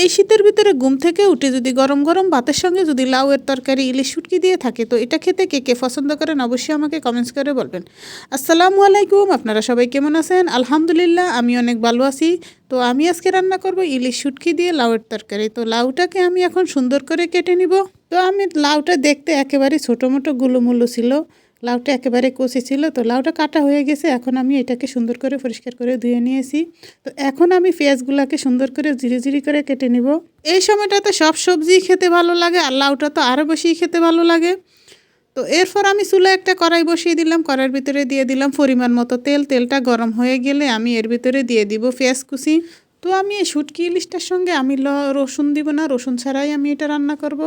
এই শীতের ভিতরে ঘুম থেকে উঠে যদি গরম গরম ভাতের সঙ্গে যদি লাউয়ের তরকারি, ইলিশ শুটকি দিয়ে থাকে, তো এটা খেতে কে কে পছন্দ করেন অবশ্যই আমাকে কমেন্টস করে বলবেন। আসসালামু আলাইকুম, আপনারা সবাই কেমন আছেন? আলহামদুলিল্লাহ, আমি অনেক ভালো আছি। তো আমি আজকে রান্না করব ইলিশ শুটকি দিয়ে লাউয়ের তরকারি। তো লাউটাকে আমি এখন সুন্দর করে কেটে নিব। তো আমি লাউটা দেখতে একেবারে ছোটো মোটো গুলোমুলো ছিল। লাউটা একেবারে কষি ছিল, তো লাউটা কাটা হয়ে গেছে। এখন আমি এটাকে সুন্দর করে পরিষ্কার করে ধুয়ে নিয়েছি। তো এখন আমি পেঁয়াজগুলোকে সুন্দর করে ঝিরি ঝিরি করে কেটে নিব। এই সময়টাতে সব সবজি খেতে ভালো লাগে আর লাউটা তো আরও বেশি খেতে ভালো লাগে। তো এরপর আমি চুলে একটা কড়াই বসিয়ে দিলাম, কড়াইয়ের ভিতরে দিয়ে দিলাম পরিমাণ মতো তেল। তেলটা গরম হয়ে গেলে আমি এর ভিতরে দিয়ে দিব পেঁয়াজ কুচি। তো আমি এই শুটকি ইলিশটার সঙ্গে আমি ল, রসুন দিব না, রসুন ছাড়াই আমি এটা রান্না করব।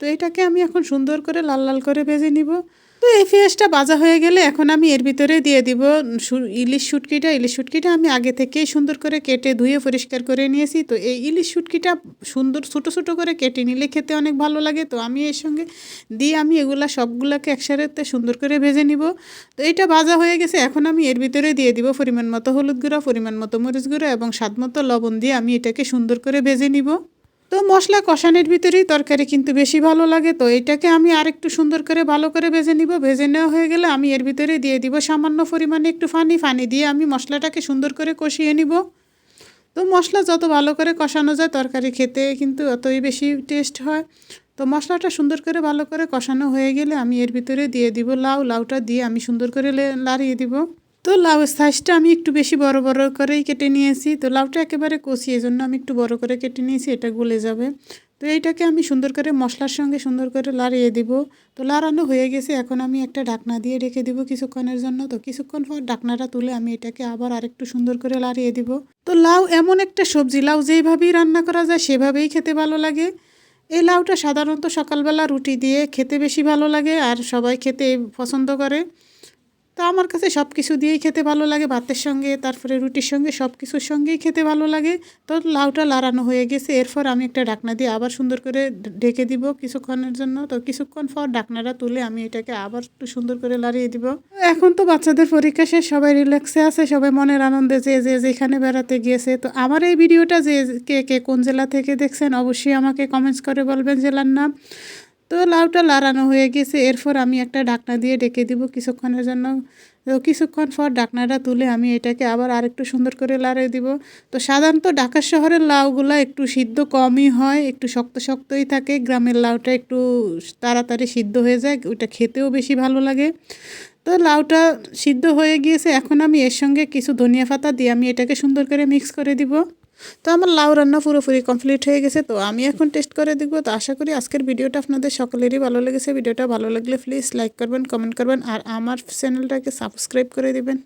তো এটাকে আমি এখন সুন্দর করে লাল লাল করে ভেজে নিব। তো এই পেঁয়াজটা ভাজা হয়ে গেলে এখন আমি এর ভিতরে দিয়ে দিব ইলিশ শুটকিটা। ইলিশ শুটকিটা আমি আগে থেকেই সুন্দর করে কেটে ধুয়ে পরিষ্কার করে নিয়েছি। তো এই ইলিশ শুটকিটা সুন্দর ছোটো ছোটো করে কেটে নিলে খেতে অনেক ভালো লাগে। তো আমি এর সঙ্গে দিয়ে আমি এগুলা সবগুলোকে একসাথে সুন্দর করে ভেজে নিব। তো এটা ভাজা হয়ে গেছে। এখন আমি এর ভিতরে দিয়ে দিব পরিমাণ মতো হলুদ গুঁড়া, পরিমাণ মতো মরিচ গুঁড়া এবং স্বাদ মতো লবণ দিয়ে আমি এটাকে সুন্দর করে ভেজে নিব। তো মশলা কষানোর ভিতরেই তরকারি কিন্তু বেশি ভালো লাগে। তো এটাকে আমি আরেকটু সুন্দর করে ভালো করে ভেজে নিব। ভেজে নেওয়া হয়ে গেলে আমি এর ভিতরে দিয়ে দিব সামান্য পরিমাণে একটু ফানি। ফানি দিয়ে আমি মশলাটাকে সুন্দর করে কষিয়ে নিব। তো মশলা যত ভালো করে কষানো যায় তরকারি খেতে কিন্তু অতই বেশি টেস্ট হয়। তো মশলাটা সুন্দর করে ভালো করে কষানো হয়ে গেলে আমি এর ভিতরে দিয়ে দিব লাউ। লাউটা দিয়ে আমি সুন্দর করে লাড়িয়ে দিব। তো লাউ সাইজটা আমি একটু বেশি বড় বড় করেই কেটে নিয়েছি। তো লাউটা একেবারে কষি জন্য আমি একটু বড় করে কেটে নিয়েছি, এটা গলে যাবে। তো এইটাকে আমি সুন্দর করে মশলার সঙ্গে সুন্দর করে লাড়িয়ে দিব। তো লাড়ানো হয়ে গেছে, এখন আমি একটা ঢাকনা দিয়ে রেখে দিব কিছুক্ষণের জন্য। তো কিছুক্ষণ পর ঢাকনাটা তুলে আমি এটাকে আবার আরেকটু সুন্দর করে লাড়িয়ে দিব। তো লাউ এমন একটা সবজি, লাউ যেইভাবেই রান্না করা যায় সেভাবেই খেতে ভালো লাগে। এই লাউটা সাধারণত সকালবেলা রুটি দিয়ে খেতে বেশি ভালো লাগে, আর সবাই খেতে পছন্দ করে। তো আমার কাছে সব কিছু দিয়েই খেতে ভালো লাগে, ভাতের সঙ্গে, তারপরে রুটির সঙ্গে সব কিছুর সঙ্গেই খেতে ভালো লাগে। তো লাউটা লাড়ানো হয়ে গেছে, এরপর আমি একটা ডাকনা দিয়ে আবার সুন্দর করে ঢেকে দিব কিছুক্ষণের জন্য। তো কিছুক্ষণ পর ডাকনাটা তুলে আমি এটাকে আবার একটু সুন্দর করে লাড়িয়ে দিব। এখন তো বাচ্চাদের পরীক্ষা শেষ, সবাই রিল্যাক্সে আছে, সবাই মনের আনন্দে যে যে, যেখানে বেড়াতে গিয়েছে। তো আমার এই ভিডিওটা যে, কে কে কোন জেলা থেকে দেখছেন, অবশ্যই আমাকে কমেন্টস করে বলবেন জেলার নাম। তো লাউটা লাড়ানো হয়ে গেছে। এরপর আমি একটা ঢাকনা দিয়ে ডেকে দিব কিছুক্ষণের জন্য। কিছুক্ষণ পর ঢাকনাটা তুলে আমি এটাকে আবার আরেকটু সুন্দর করে লাড়িয়ে দিব। তো সাধারণত ঢাকা শহরের লাউগুলো একটু সিদ্ধ কমই হয়, একটু শক্ত শক্তই থাকে। গ্রামের লাউটা একটু তাড়াতাড়ি সিদ্ধ হয়ে যায়, ওইটা খেতেও বেশি ভালো লাগে। তো লাউটা সিদ্ধ হয়ে গিয়েছে। এখন আমি এর সঙ্গে কিছু ধনিয়া পাতা দিয়ে আমি এটাকে সুন্দর করে মিক্স করে দিব। তো আমার লাউ রান্না পুরোপুরি কমপ্লিট হয়ে গেছে, তো আমি এখন টেস্ট করে দেখব। তো আশা করি আজকের ভিডিওটা আপনাদের সকলেরই ভালো লেগেছে। ভিডিওটা ভালো লাগলে প্লিজ লাইক করবেন কমেন্ট করবেন, আর আমার চ্যানেলটাকে সাবস্ক্রাইব করে দিবেন।